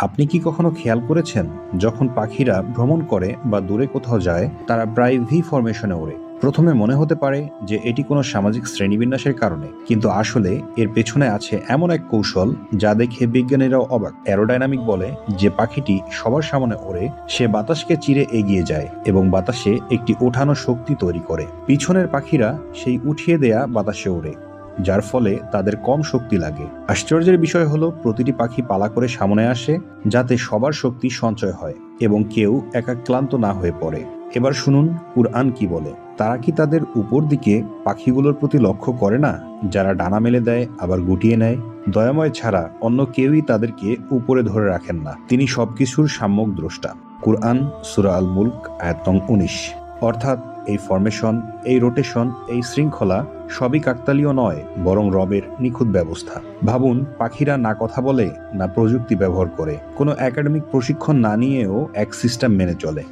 আপনি কি কখনো খেয়াল করেছেন, যখন পাখিরা ভ্রমণ করে বা দূরে কোথাও যায়, তারা প্রায় ভি ফরমেশনে ওড়ে? প্রথমে মনে হতে পারে যে এটি কোনো সামাজিক শ্রেণীবিন্যাসের কারণে, কিন্তু আসলে এর পেছনে আছে এমন এক কৌশল যা দেখে বিজ্ঞানীরাও অবাক। অ্যারোডাইনামিক বলে যে পাখিটি সবার সামনে ওড়ে, সে বাতাসকে চিরে এগিয়ে যায় এবং বাতাসে একটি ওঠানো শক্তি তৈরি করে। পিছনের পাখিরা সেই উঠিয়ে দেয়া বাতাসে ওড়ে। যার ফলে তাদের কম শক্তি লাগে। আশ্চর্যের বিষয় হলো, প্রতিটি পাখি পালা করে সামনে আসে, যাতে সবার শক্তি সঞ্চয় হয় এবং কেউ একা ক্লান্ত না হয়ে পড়ে। এবার শুনুন, কুরআন কি বলে? তারা কি তাদের উপর দিকে পাখিগুলোর প্রতি লক্ষ্য করে না, যারা ডানা মেলে দেয়, আবার গুটিয়ে নেয়? দয়াময় ছাড়া অন্য কেউই তাদেরকে উপরে ধরে রাখেন না। তিনি সবকিছুর সাম্যক দ্রষ্টা। কুরআন, সুরা আল মুল্ক আয়াতং উনিশ। অর্থাৎ এই ফরমেশন এই রোটেশন এই শৃঙ্খলা সবই কাকতালীয় নয়, বরং রবের নিখুঁত ব্যবস্থা। ভাবুন, পাখিরা না কথা বলে, না প্রযুক্তি ব্যবহার করে। কোনো একাডেমিক প্রশিক্ষণ না নিয়েও এক সিস্টেম মেনে চলে।